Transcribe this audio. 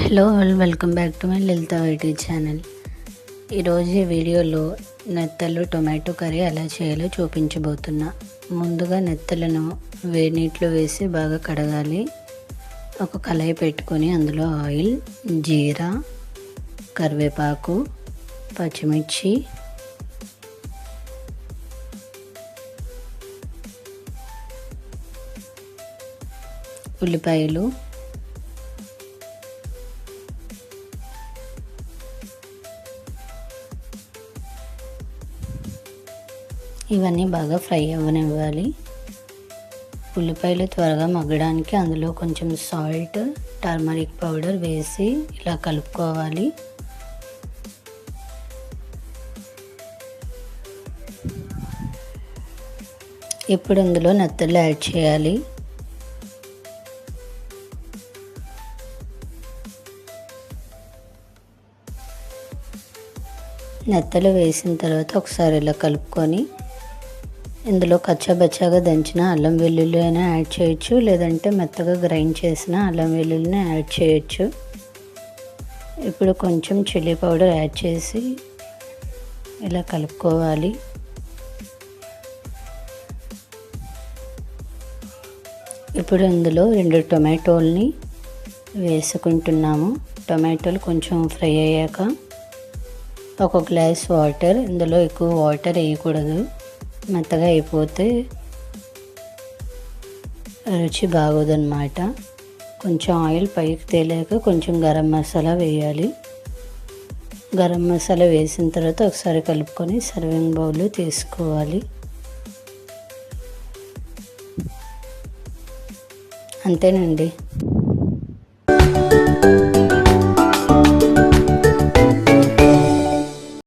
Hello all welcome back to my Lalitha YT channel ఈరోజు ఈ వీడియోలో నెత్తలు టొమాటో కర్రీ ఎలా చేయాలో చూపించబోతున్నా. ముందుగా నెత్తలను వేడి నీటిలో వేసి బాగా కడగాలి. ఒక కళాయి పెట్టుకొని అందులో ఆయిల్ జీరా కరివేపాకు పచ్చిమిర్చి ఉల్లిపాయలు ఇవన్నీ బాగా ఫ్రై అవ్వనివ్వాలి. ఉల్లిపాయలు త్వరగా మగ్గడానికి అందులో కొంచెం సాల్ట్ టర్మరిక్ పౌడర్ వేసి ఇలా కలుపుకోవాలి. ఇప్పుడు అందులో నెత్తలు యాడ్ చేయాలి. నెత్తలు వేసిన తర్వాత ఒకసారి ఇలా కలుపుకొని ఇందులో కచ్చాబచ్చాగా దంచిన అల్లం వెల్లుల్లి అయినా యాడ్ చేయొచ్చు లేదంటే మెత్తగా గ్రైండ్ చేసిన అల్లం వెల్లుల్లిని యాడ్ చేయొచ్చు. ఇప్పుడు కొంచెం చిల్లీ పౌడర్ యాడ్ చేసి ఇలా కలుపుకోవాలి. ఇప్పుడు ఇందులో రెండు టొమాటోల్ని వేసుకుంటున్నాము. టొమాటోలు కొంచెం ఫ్రై అయ్యాక ఒక గ్లాస్ వాటర్ ఇందులో ఎక్కువ వాటర్ వేయకూడదు. మెత్తగా అయిపోతే రుచి బాగోదన్నమాట. కొంచెం ఆయిల్ పైకి తేలాక కొంచెం గరం మసాలా వేయాలి. గరం మసాలా వేసిన తర్వాత ఒకసారి కలుపుకొని సర్వింగ్ బౌల్ తీసుకోవాలి. అంతేనండి.